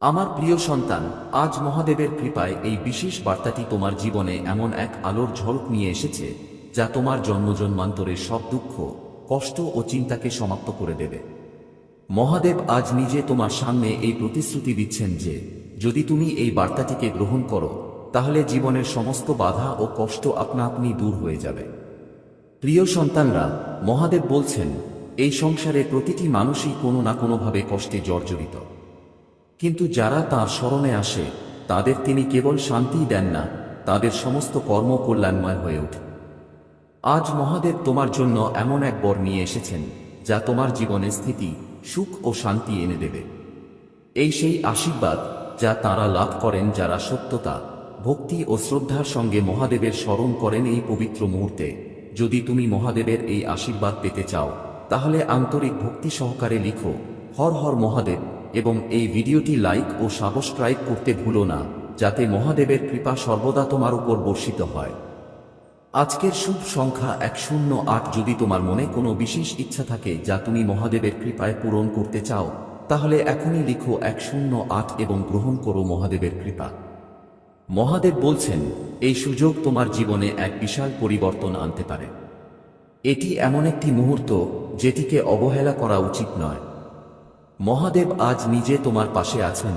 আমার প্রিয় সন্তান, আজ মহাদেবের কৃপায় এই বিশেষ বার্তাটি তোমার জীবনে এমন এক আলোর ঝলক নিয়ে এসেছে, যা তোমার জন্মজন্মান্তরের সব দুঃখ, কষ্ট ও চিন্তাকে সমাপ্ত করে দেবে। মহাদেব আজ নিজে তোমার সামনে এই প্রতিশ্রুতি দিচ্ছেন যে, যদি তুমি এই বার্তাটিকে গ্রহণ করো, তাহলে জীবনের সমস্ত বাধা ও কষ্ট আপনা আপনি দূর হয়ে যাবে। প্রিয় সন্তানরা, মহাদেব বলছেন, এই সংসারে প্রতিটি মানুষই কোনো না কোনোভাবে কষ্টে জর্জরিত। কিন্তু যারা তাঁর স্মরণে আসে, তাদের তিনি কেবল শান্তিই দেন না, তাদের সমস্ত কর্ম কল্যাণময় হয়ে ওঠে। আজ মহাদেব তোমার জন্য এমন এক বর নিয়ে এসেছেন, যা তোমার জীবনে স্থিতি, সুখ ও শান্তি এনে দেবে। এই সেই আশীর্বাদ, যা তারা লাভ করেন যারা সত্যতা, ভক্তি ও শ্রদ্ধার সঙ্গে মহাদেবের স্মরণ করেন এই পবিত্র মুহূর্তে। যদি তুমি মহাদেবের এই আশীর্বাদ পেতে চাও, তাহলে আন্তরিক ভক্তি সহকারে লিখো, হর হর মহাদেব। এবং এই ভিডিওটি লাইক ও সাবস্ক্রাইব করতে ভুলো না, যাতে মহাদেবের কৃপা সর্বদা তোমার উপর বর্ষিত হয়। আজকের শুভ সংখ্যা এক শূন্য আট। যদি তোমার মনে কোনো বিশেষ ইচ্ছা থাকে যা তুমি মহাদেবের কৃপায় পূরণ করতে চাও, তাহলে এখনই লিখো এক শূন্য আট এবং গ্রহণ করো মহাদেবের কৃপা। মহাদেব বলছেন, এই সুযোগ তোমার জীবনে এক বিশাল পরিবর্তন আনতে পারে। এটি এমন একটি মুহূর্ত যেটিকে অবহেলা করা উচিত নয়। মহাদেব আজ নিজে তোমার পাশে আছেন।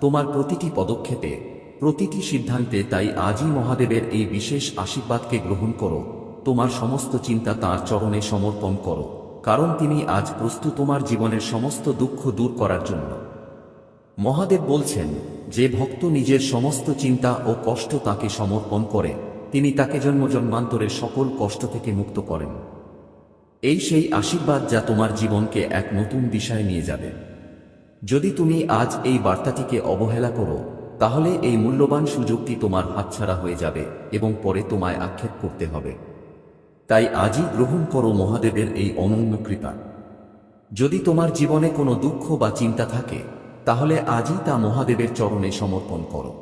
তোমার প্রতিটি পদক্ষেপে, প্রতিটি সিদ্ধান্তে তাই আজই মহাদেবের এই বিশেষ আশীর্বাদকে গ্রহণ করো। তোমার সমস্ত চিন্তা তাঁর চরণে সমর্পণ করো। কারণ তিনি আজ প্রস্তুত তোমার জীবনের সমস্ত দুঃখ দূর করার জন্য। মহাদেব বলছেন, যে ভক্ত নিজের সমস্ত চিন্তা ও কষ্ট তাকে সমর্পণ করে, তিনি তাকে জন্মজন্মান্তরের সকল কষ্ট থেকে মুক্ত করেন। এই সেই আশীর্বাদ যা তোমার জীবনকে এক নতুন দিশায় নিয়ে যাবে। যদি তুমি আজ এই বার্তাটিকে অবহেলা করো, তাহলে এই মূল্যবান সুযোগটি তোমার হাতছাড়া হয়ে যাবে এবং পরে তোমায় আক্ষেপ করতে হবে। তাই আজই গ্রহণ করো মহাদেবের এই অনন্য কৃপা। যদি তোমার জীবনে কোনো দুঃখ বা চিন্তা থাকে, তাহলে আজই তা মহাদেবের চরণে সমর্পণ করো।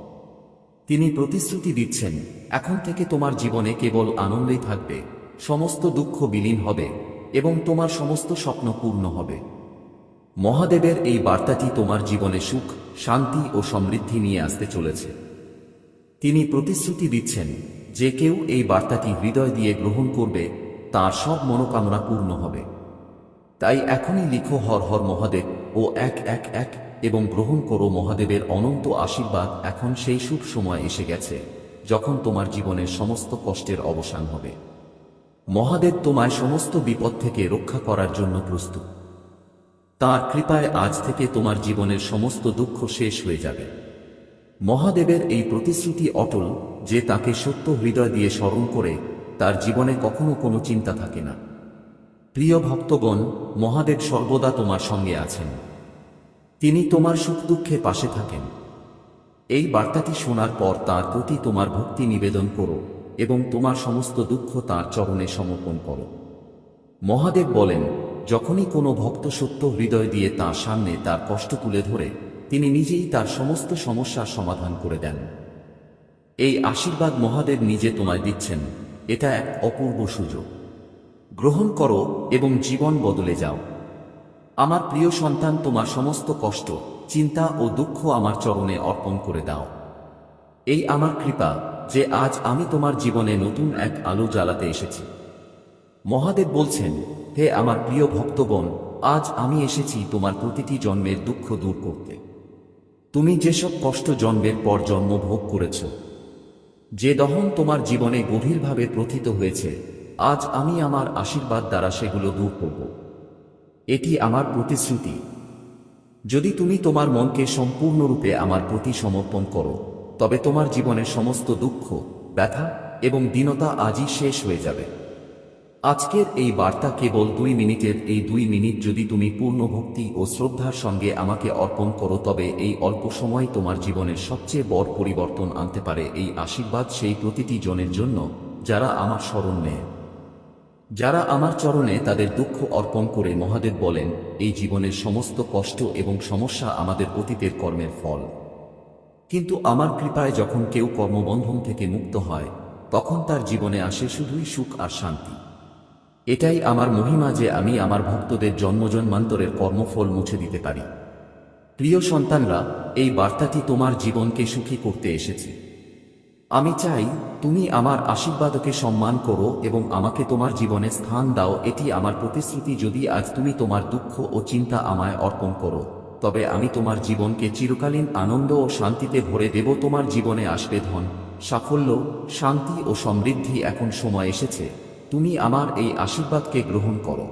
তিনি প্রতিশ্রুতি দিচ্ছেন, এখন থেকে তোমার জীবনে কেবল আনন্দেই থাকবে, সমস্ত দুঃখ বিলীন হবে এবং তোমার সমস্ত স্বপ্ন পূর্ণ হবে। মহাদেবের এই বার্তাটি তোমার জীবনে সুখ, শান্তি ও সমৃদ্ধি নিয়ে আসতে চলেছে। তিনি প্রতিশ্রুতি দিচ্ছেন যে কেউ এই বার্তাটি হৃদয় দিয়ে গ্রহণ করবে, তার সব মনোকামনা পূর্ণ হবে। তাই এখনই লিখো হর হর মহাদেব ও এক এক এক এবং গ্রহণ করো মহাদেবের অনন্ত আশীর্বাদ এখন সেই শুভ সময় এসে গেছে, যখন তোমার জীবনের সমস্ত কষ্টের অবসান হবে। মহাদেব তোমায় সমস্ত বিপদ থেকে রক্ষা করার জন্য প্রস্তুত। তার কৃপায় আজ থেকে তোমার জীবনের সমস্ত দুঃখ শেষ হয়ে যাবে। মহাদেবের এই প্রতিশ্রুতি অটল যে তাকে সত্য হৃদয় দিয়ে স্মরণ করে তার জীবনে কখনো কোনো চিন্তা থাকে না। প্রিয় ভক্তগণ, মহাদেব সর্বদা তোমার সঙ্গে আছেন। তিনি তোমার সুখ দুঃখে পাশে থাকেন। এই বার্তাটি শোনার পর তার প্রতি তোমার ভক্তি নিবেদন করো। এবং তোমার সমস্ত দুঃখ তার চরণে সমর্পণ করো। মহাদেব বলেন, যখনই কোনো ভক্ত সত্য হৃদয় দিয়ে তার সামনে তার কষ্ট তুলে ধরে, তিনি নিজেই তার সমস্ত সমস্যার সমাধান করে দেন। এই আশীর্বাদ মহাদেব নিজে তোমায় দিচ্ছেন, এটা এক অপূর্ব সুযোগ। গ্রহণ করো এবং জীবন বদলে যাও। আমার প্রিয় সন্তান, তোমার সমস্ত কষ্ট, চিন্তা ও দুঃখ আমার চরণে অর্পণ করে দাও। এই আমার কৃপা যে আজ আমি তোমার জীবনে নতুন এক আলো জ্বালাতে এসেছি। মহাদেব বলছেন, হে আমার প্রিয় ভক্তগণ, আজ আমি এসেছি তোমার প্রতিটি জন্মের দুঃখ দূর করতে। তুমি যেসব কষ্ট জন্মের পর জন্ম ভোগ করেছ, যে দহন তোমার জীবনে গভীরভাবে প্রথিত হয়েছে, আজ আমি আমার আশীর্বাদ দ্বারা সেগুলো দূর করব। এটি আমার প্রতিশ্রুতি। যদি তুমি তোমার মনকে সম্পূর্ণরূপে আমার প্রতি সমর্পণ করো তবে তোমার জীবনের সমস্ত দুঃখ, ব্যথা এবং দীনতা আজই শেষ হয়ে যাবে। আজকের এই বার্তা কেবল দুই মিনিটের, এই দুই মিনিট যদি তুমি পূর্ণ ভক্তি ও শ্রদ্ধার সঙ্গে আমাকে অর্পণ করো, তবে এই অল্প সময় তোমার জীবনের সবচেয়ে বড় পরিবর্তন আনতে পারে এই আশীর্বাদ সেই প্রতিটি জনের জন্য যারা আমার স্মরণ নেয়। যারা আমার চরণে তাদের দুঃখ অর্পণ করে মহাদেব বলেন, এই জীবনের সমস্ত কষ্ট এবং সমস্যা আমাদের অতীতের কর্মের ফল। কিন্তু আমার কৃপায় যখন কেউ কর্মবন্ধন থেকে মুক্ত হয়, তখন তার জীবনে আসে শুধুই সুখ আর শান্তি। এটাই আমার মহিমা যে আমি আমার ভক্তদের জন্মজন্মান্তরের কর্মফল মুছে দিতে পারি। প্রিয় সন্তানরা, এই বার্তাটি তোমার জীবনকে সুখী করতে এসেছে। আমি চাই তুমি আমার আশীর্বাদকে সম্মান করো এবং আমাকে তোমার জীবনে স্থান দাও, এটি আমার প্রতিশ্রুতি যদি আজ তুমি তোমার দুঃখ ও চিন্তা আমায় অর্পণ করো। তবে আমি তোমার জীবনকে চিরকালীন আনন্দ ও শান্তিতে ভরে দেব, তোমার জীবনে আসবে ধন, সাফল্য, শান্তি ও সমৃদ্ধি এখন সময় এসেছে, তুমি আমার এই আশীর্বাদকে গ্রহণ করো।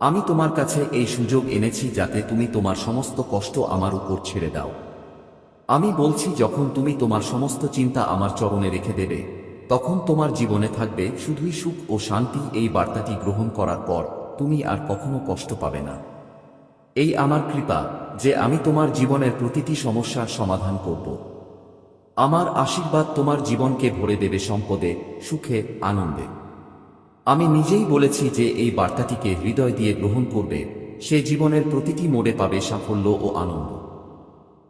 আমি তোমার কাছে এই সুযোগ এনেছি যাতে তুমি তোমার সমস্ত কষ্ট আমার উপর ছেড়ে দাও। আমি বলছি, যখন তুমি তোমার সমস্ত চিন্তা আমার চরণে রেখে দেবে, তখন তোমার জীবনে থাকবে শুধুই সুখ ও শান্তি, এই বার্তাটি গ্রহণ করার পর তুমি আর কখনো কষ্ট পাবে না। এই আমার কৃপা যে আমি তোমার জীবনের প্রতিটি সমস্যার সমাধান করব। আমার আশীর্বাদ তোমার জীবনকে ভরে দেবে সম্পদে, সুখে, আনন্দে। আমি নিজেই বলেছি যে এই বার্তাটিকে হৃদয় দিয়ে গ্রহণ করবে, সে জীবনের প্রতিটি মোড়ে পাবে সাফল্য ও আনন্দ।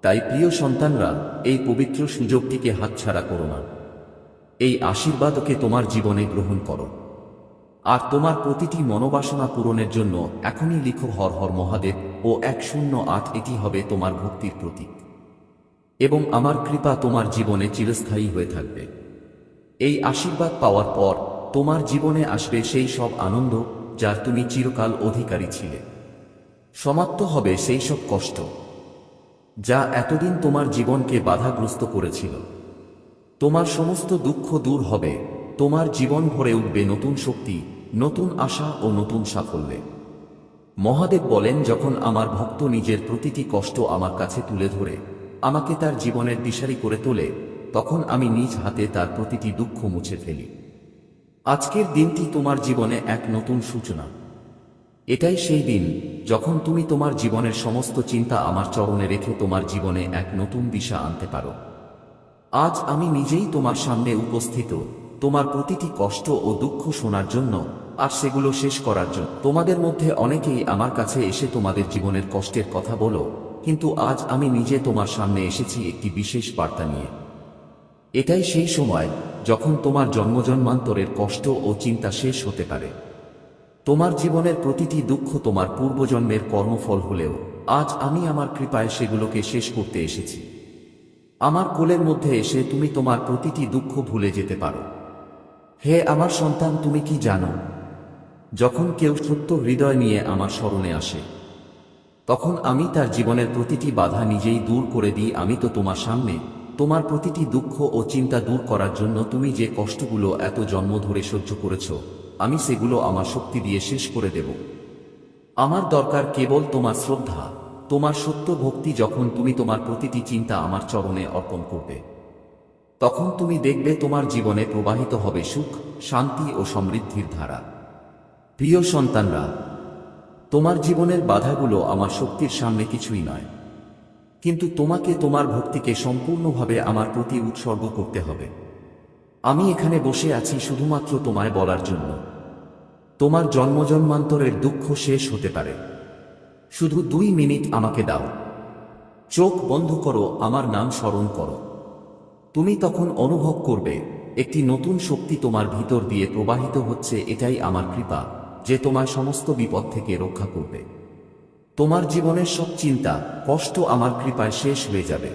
তাই প্রিয় সন্তানরা, এই পবিত্র সুযোগটিকে হাতছাড়া করো না। এই আশীর্বাদকে তোমার জীবনে গ্রহণ করো। আর তোমার প্রতিটি মনোবাসনা পূরণের জন্য এখনই লিখো হর হর মহাদেব ও এক শূন্য আট এটি হবে তোমার ভক্তির প্রতীক। এবং আমার কৃপা তোমার জীবনে চিরস্থায়ী হয়ে থাকবে। এই আশীর্বাদ পাওয়ার পর তোমার জীবনে আসবে সেই সব আনন্দ যার তুমি চিরকাল অধিকারী ছিলে। সমাপ্ত হবে সেই সব কষ্ট যা এতদিন তোমার জীবনকে বাধাগ্রস্ত করেছিল। তোমার সমস্ত দুঃখ দূর হবে, তোমার জীবন ভরে উঠবে নতুন শক্তি, নতুন আশা ও নতুন সাফল্যে। মহাদেব বলেন, যখন আমার ভক্ত নিজের প্রতিটি কষ্ট আমার কাছে তুলে ধরে, আমাকে তার জীবনের দিশারি করে তোলে, তখন আমি নিজ হাতে তার প্রতিটি দুঃখ মুছে ফেলি। আজকের দিনটি তোমার জীবনে এক নতুন সূচনা। এটাই সেই দিন যখন তুমি তোমার জীবনের সমস্ত চিন্তা আমার চরণে রেখে তোমার জীবনে এক নতুন দিশা আনতে পারো। আজ আমি নিজেই তোমার সামনে উপস্থিত, তোমার প্রতিটি কষ্ট ও দুঃখ শোনার জন্য আর সেগুলো শেষ করার জন্য। তোমাদের মধ্যে অনেকেই আমার কাছে এসে তোমাদের জীবনের কষ্টের কথা বলো, কিন্তু আজ আমি নিজে তোমার সামনে এসেছি একটি বিশেষ বার্তা নিয়ে। এটাই সেই সময় যখন তোমার জন্মজন্মান্তরের কষ্ট ও চিন্তা শেষ হতে পারে। তোমার জীবনের প্রতিটি দুঃখ তোমার পূর্বজন্মের কর্মফল হলেও, আজ আমি আমার কৃপায় সেগুলোকে শেষ করতে এসেছি। আমার কোলের মধ্যে এসে তুমি তোমার প্রতিটি দুঃখ ভুলে যেতে পারো। হে আমার সন্তান, তুমি কি জানো? যখন কেউ সত্য হৃদয় নিয়ে আমার স্মরণে আসে, তখন আমি তার জীবনের প্রতিটি বাধা নিজেই দূর করে দিই। আমি তো তোমার সামনে, তোমার প্রতিটি দুঃখ ও চিন্তা দূর করার জন্য তুমি যে কষ্টগুলো এত জন্ম ধরে সহ্য করেছ, আমি সেগুলো আমার শক্তি দিয়ে শেষ করে দেব। আমার দরকার কেবল তোমার শ্রদ্ধা, তোমার সত্য ভক্তি যখন তুমি তোমার প্রতিটি চিন্তা আমার চরণে অর্পণ করবে, তখন তুমি দেখবে তোমার জীবনে প্রবাহিত হবে সুখ, শান্তি ও সমৃদ্ধির ধারা। প্রিয় সন্তানরা, তোমার জীবনের বাধাগুলো আমার শক্তির সামনে কিছুই নয়। কিন্তু তোমাকে তোমার ভক্তিকে সম্পূর্ণভাবে আমার প্রতি উৎসর্গ করতে হবে। আমি এখানে বসে আছি শুধুমাত্র তোমায় বলার জন্য। তোমার জন্মজন্মান্তরের দুঃখ শেষ হতে পারে। শুধু দুই মিনিট আমাকে দাও। চোখ বন্ধ করো, আমার নাম স্মরণ করো। তুমি তখন অনুভব করবে, একটি নতুন শক্তি তোমার ভিতর দিয়ে প্রবাহিত হচ্ছে, এটাই আমার কৃপা। যে তোমায় সমস্ত বিপদ থেকে রক্ষা করবে। তোমার জীবনের সব চিন্তা, কষ্ট আমার কৃপায় শেষ হয়ে যাবে।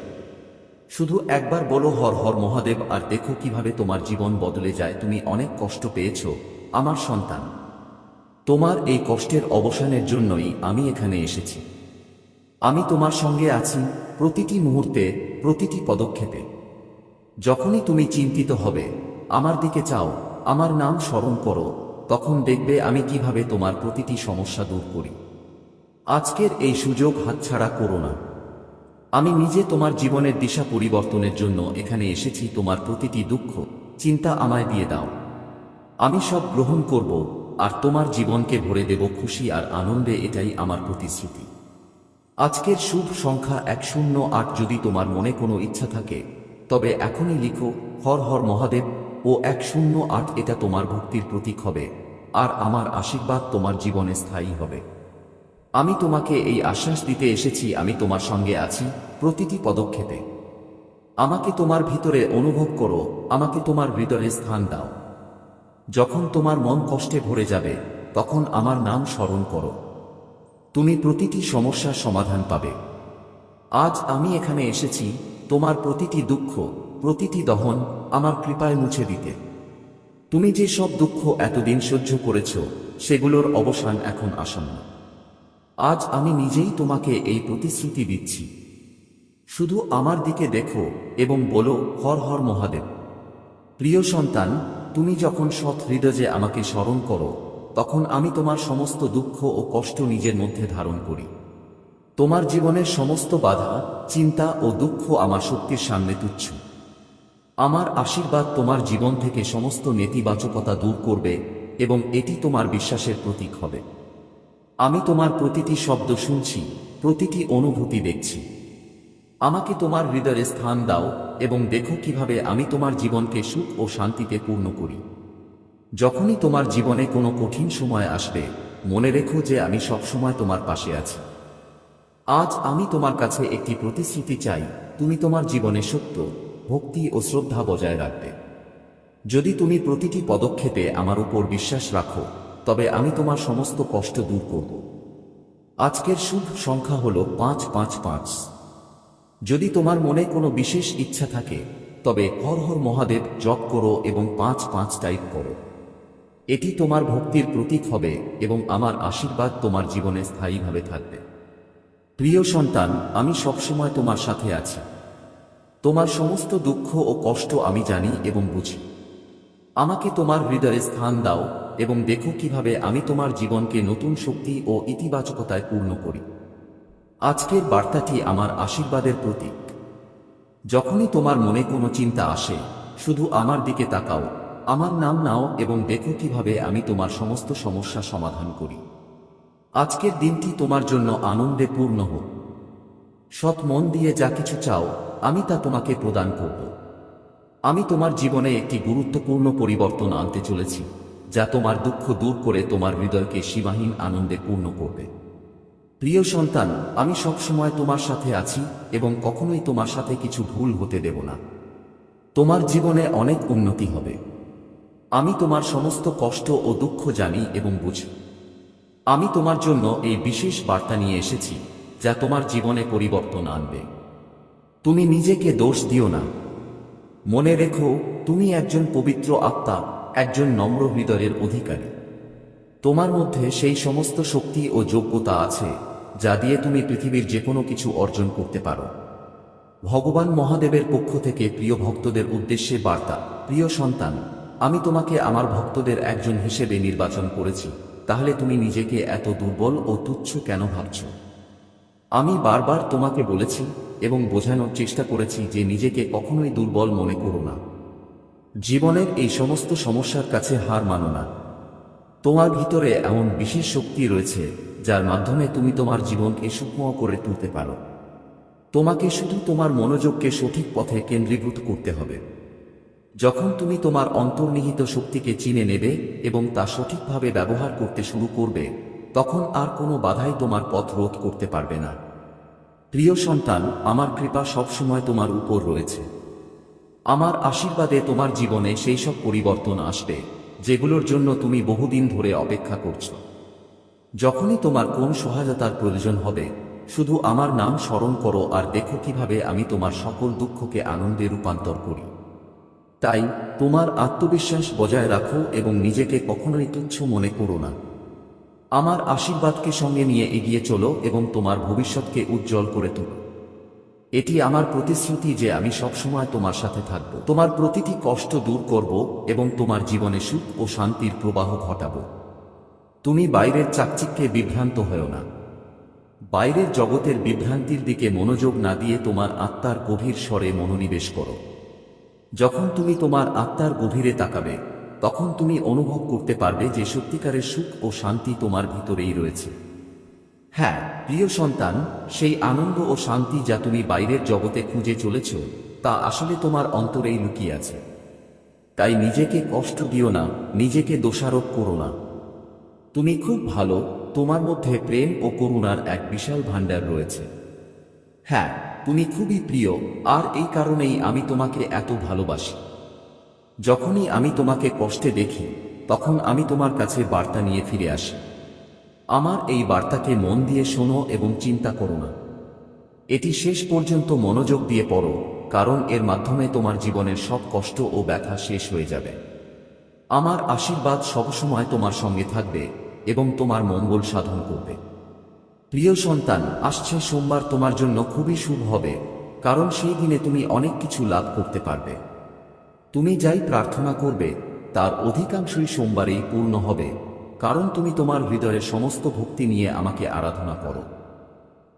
শুধু একবার বলো, হর হর মহাদেব, আর দেখো কীভাবে তোমার জীবন বদলে যায়। তুমি অনেক কষ্ট পেয়েছ, আমার সন্তান। তোমার এই কষ্টের অবসানের জন্যই আমি এখানে এসেছি। আমি তোমার সঙ্গে আছি প্রতিটি মুহূর্তে, প্রতিটি পদক্ষেপে। যখনই তুমি চিন্তিত হবে, আমার দিকে চাও, আমার নাম স্মরণ করো। তখন দেখবে আমি কীভাবে তোমার প্রতিটি সমস্যা দূর করি। আজকের এই সুযোগ হাতছাড়া করো না। আমি নিজে তোমার জীবনের দিশা পরিবর্তনের জন্য এখানে এসেছি তোমার প্রতিটি দুঃখ, চিন্তা আমায় দিয়ে দাও। আমি সব গ্রহণ করব, আর তোমার জীবনকে ভরে দেব খুশি আর আনন্দে এটাই আমার প্রতিশ্রুতি। আজকের শুভ সংখ্যা এক শূন্য আট যদি তোমার মনে কোনো ইচ্ছা থাকে, তবে এখনই লিখো, হর হর মহাদেব, ও এক শূন্য আট এটা তোমার ভক্তির প্রতীক হবে। আর আমার আশীর্বাদ তোমার জীবনে স্থায়ী হবে। আমি তোমাকে এই আশ্বাস দিতে এসেছি, আমি তোমার সঙ্গে আছি প্রতিটি পদক্ষেপে। আমাকে তোমার ভিতরে অনুভব করো, আমাকে তোমার হৃদয়ে স্থান দাও। যখন তোমার মন কষ্টে ভরে যাবে, তখন আমার নাম স্মরণ করো। তুমি প্রতিটি সমস্যার সমাধান পাবে। আজ আমি এখানে এসেছি তোমার প্রতিটি দুঃখ, প্রতিটি দহন আমার কৃপায় মুছে দিতে। তুমি যে সব দুঃখ এতদিন সহ্য করেছ, সেগুলোর অবসান এখন আসন্ন। আজ আমি নিজেই তোমাকে এই প্রতিশ্রুতি দিচ্ছি। শুধু আমার দিকে দেখো এবং বলো, হর হর মহাদেব। প্রিয় সন্তান, তুমি যখন সৎ হৃদয়ে আমাকে স্মরণ করো, তখন আমি তোমার সমস্ত দুঃখ ও কষ্ট নিজের মধ্যে ধারণ করি। তোমার জীবনের সমস্ত বাধা, চিন্তা ও দুঃখ আমার শক্তির সামনে তুচ্ছ। আমার আশীর্বাদ তোমার জীবন থেকে সমস্ত নেতিবাচকতা দূর করবে এবং এটি তোমার বিশ্বাসের প্রতীক হবে। আমি তোমার প্রতিটি শব্দ শুনছি, প্রতিটি অনুভূতি দেখছি। আমাকে তোমার হৃদয়ে স্থান দাও এবং দেখো কীভাবে আমি তোমার জীবনকে সুখ ও শান্তিতে পূর্ণ করি। যখনই তোমার জীবনে কোনো কঠিন সময় আসবে, মনে রেখো যে আমি সবসময় তোমার পাশে আছি। আজ আমি তোমার কাছে একটি প্রতিশ্রুতি চাই, তুমি তোমার জীবনে সত্য ভক্তি ও শ্রদ্ধা বজায় রাখবে। যদি তুমি প্রতিটি পদক্ষেপে আমার উপর বিশ্বাস রাখো, তবে আমি তোমার সমস্ত কষ্ট দূর করব। আজকের শুভ সংখ্যা হল পাঁচ পাঁচ পাঁচ। যদি তোমার মনে কোনো বিশেষ ইচ্ছা থাকে, তবে হর হর মহাদেব জপ করো এবং পাঁচ পাঁচ টাইপ করো। এটি তোমার ভক্তির প্রতীক হবে এবং আমার আশীর্বাদ তোমার জীবনে স্থায়ীভাবে থাকবে। প্রিয় সন্তান, আমি সবসময় তোমার সাথে আছি। তোমার সমস্ত দুঃখ ও কষ্ট আমি জানি এবং বুঝি। আমাকে তোমার হৃদয়ে স্থান দাও এবং দেখো কীভাবে আমি তোমার জীবনকে নতুন শক্তি ও ইতিবাচকতায় পূর্ণ করি। আজকের বার্তাটি আমার আশীর্বাদের প্রতীক। যখনই তোমার মনে কোনো চিন্তা আসে, শুধু আমার দিকে তাকাও, আমার নাম নাও এবং দেখো কীভাবে আমি তোমার সমস্ত সমস্যা সমাধান করি। আজকের দিনটি তোমার জন্য আনন্দে পূর্ণ হোক। সৎ মন দিয়ে যা কিছু চাও আমি তা তোমাকে প্রদান করব। আমি তোমার জীবনে একটি গুরুত্বপূর্ণ পরিবর্তন আনতে চলেছি, যা তোমার দুঃখ দূর করে তোমার হৃদয়কে সীমাহীন আনন্দে পূর্ণ করবে। প্রিয় সন্তান, আমি সবসময় তোমার সাথে আছি এবং কখনোই তোমার সাথে কিছু ভুল হতে দেব না। তোমার জীবনে অনেক উন্নতি হবে। আমি তোমার সমস্ত কষ্ট ও দুঃখ জানি এবং বুঝি। আমি তোমার জন্য এই বিশেষ বার্তা নিয়ে এসেছি, যা তোমার জীবনে পরিবর্তন আনবে। তুমি নিজেকে দোষ দিও না। মনে রেখো, তুমি একজন পবিত্র আত্মা, একজন নম্র হৃদয়ের অধিকারী। তোমার মধ্যে সেই সমস্ত শক্তি ও যোগ্যতা আছে, যা দিয়ে তুমি পৃথিবীর যে কোনো কিছু অর্জন করতে পারো। ভগবান মহাদেবের পক্ষ থেকে প্রিয় ভক্তদের উদ্দেশ্যে বার্তা, প্রিয় সন্তান, আমি তোমাকে আমার ভক্তদের একজন হিসেবে নির্বাচন করেছি, তাহলে তুমি নিজেকে এত দুর্বল ও তুচ্ছ কেন ভাবছ? আমি বারবার তোমাকে বলেছি এবং বোঝানোর চেষ্টা করেছি যে নিজেকে কখনোই দুর্বল মনে করো না। জীবনের এই সমস্ত সমস্যার কাছে হার মানো না। তোমার ভিতরে এমন বিশেষ শক্তি রয়েছে, যার মাধ্যমে তুমি তোমার জীবনকে সূক্ষ্ম করে তুলতে পারো। তোমাকে শুধু তোমার মনোযোগকে সঠিক পথে কেন্দ্রীভূত করতে হবে। যখন তুমি তোমার অন্তর্নিহিত শক্তিকে চিনে নেবে এবং তা সঠিকভাবে ব্যবহার করতে শুরু করবে তখন আর কোনো বাধাই তোমার পথ রোধ করতে পারবে না। প্রিয় সন্তান, আমার কৃপা সবসময় তোমার উপর রয়েছে। আমার আশীর্বাদে তোমার জীবনে সেই সব পরিবর্তন আসবে, যেগুলোর জন্য তুমি বহুদিন ধরে অপেক্ষা করছ। যখনই তোমার কোন সহায়তার প্রয়োজন হবে, শুধু আমার নাম স্মরণ করো আর দেখো কীভাবে আমি তোমার সকল দুঃখকে আনন্দে রূপান্তর করি। তাই, তোমার আত্মবিশ্বাস বজায় রাখো এবং নিজেকে কখনোই তুচ্ছ মনে করো না। আমার আশীর্বাদকে সঙ্গে নিয়ে এগিয়ে চলো এবং তোমার ভবিষ্যৎকে উজ্জ্বল করে তোলো। এটি আমার প্রতিশ্রুতি যে আমি সবসময় তোমার সাথে থাকব। তোমার প্রতিটি কষ্ট দূর করব এবং তোমার জীবনে সুখ ও শান্তির প্রবাহ ঘটাব। তুমি বাইরের চাকচিক্যে বিভ্রান্ত হও না। বাইরের জগতের বিভ্রান্তির দিকে মনোযোগ না দিয়ে তোমার আত্মার গভীর স্বরে মনোনিবেশ করো। যখন তুমি তোমার আত্মার গভীরে তাকাবে তখন তুমি অনুভব করতে পারবে যে সত্যিকারের সুখ ও শান্তি তোমার ভিতরেই রয়েছে। হ্যাঁ প্রিয় সন্তান, সেই আনন্দ ও শান্তি যা তুমি বাইরের জগতে খুঁজে চলেছ, তা আসলে তোমার অন্তরেই লুকিয়ে আছে। তাই নিজেকে কষ্ট দিও না, নিজেকে দোষারোপ করো না। তুমি খুব ভালো, তোমার মধ্যে প্রেম ও করুণার এক বিশাল ভাণ্ডার রয়েছে। হ্যাঁ তুমি খুবই প্রিয়, আর এই কারণেই আমি তোমাকে এত ভালোবাসি। যখনই আমি তোমাকে কষ্টে দেখি, তখন আমি তোমার কাছে বার্তা নিয়ে ফিরে আসি। আমার এই বার্তাকে মন দিয়ে শোনো এবং চিন্তা করো না। এটি শেষ পর্যন্ত মনোযোগ দিয়ে পড়ো, কারণ এর মাধ্যমে তোমার জীবনের সব কষ্ট ও ব্যথা শেষ হয়ে যাবে। আমার আশীর্বাদ সবসময় তোমার সঙ্গে থাকবে এবং তোমার মঙ্গল সাধন করবে। প্রিয় সন্তান, আসছে সোমবার তোমার জন্য খুবই শুভ হবে, কারণ সেই দিনে তুমি অনেক কিছু লাভ করতে পারবে। তুমি যাই প্রার্থনা করবে, তার অধিকাংশই সোমবারেই পূর্ণ হবে, কারণ তুমি তোমার হৃদয়ের সমস্ত ভক্তি নিয়ে আমাকে আরাধনা করো।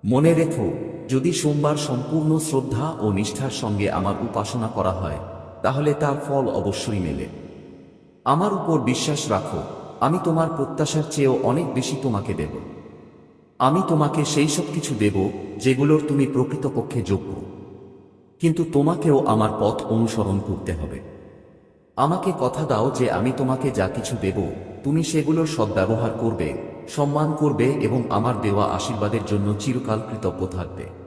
মনে রেখো, যদি সোমবার সম্পূর্ণ শ্রদ্ধা ও নিষ্ঠার সঙ্গে আমার উপাসনা করা হয়, তাহলে তার ফল অবশ্যই মেলে। আমার উপর বিশ্বাস রাখো, আমি তোমার প্রত্যাশার চেয়েও অনেক বেশি তোমাকে দেব। আমি তোমাকে সেই সব কিছু দেব, যেগুলোর তুমি প্রকৃতপক্ষে যোগ্য। কিন্তু তোমাকেও আমার পথ অনুসরণ করতে হবে। আমাকে কথা দাও যে আমি তোমাকে যা কিছু দেব, তুমি সেগুলোর সদ্ব্যবহার করবে, সম্মান করবে এবং আমার দেওয়া আশীর্বাদের জন্য চিরকাল কৃতজ্ঞ থাকবে।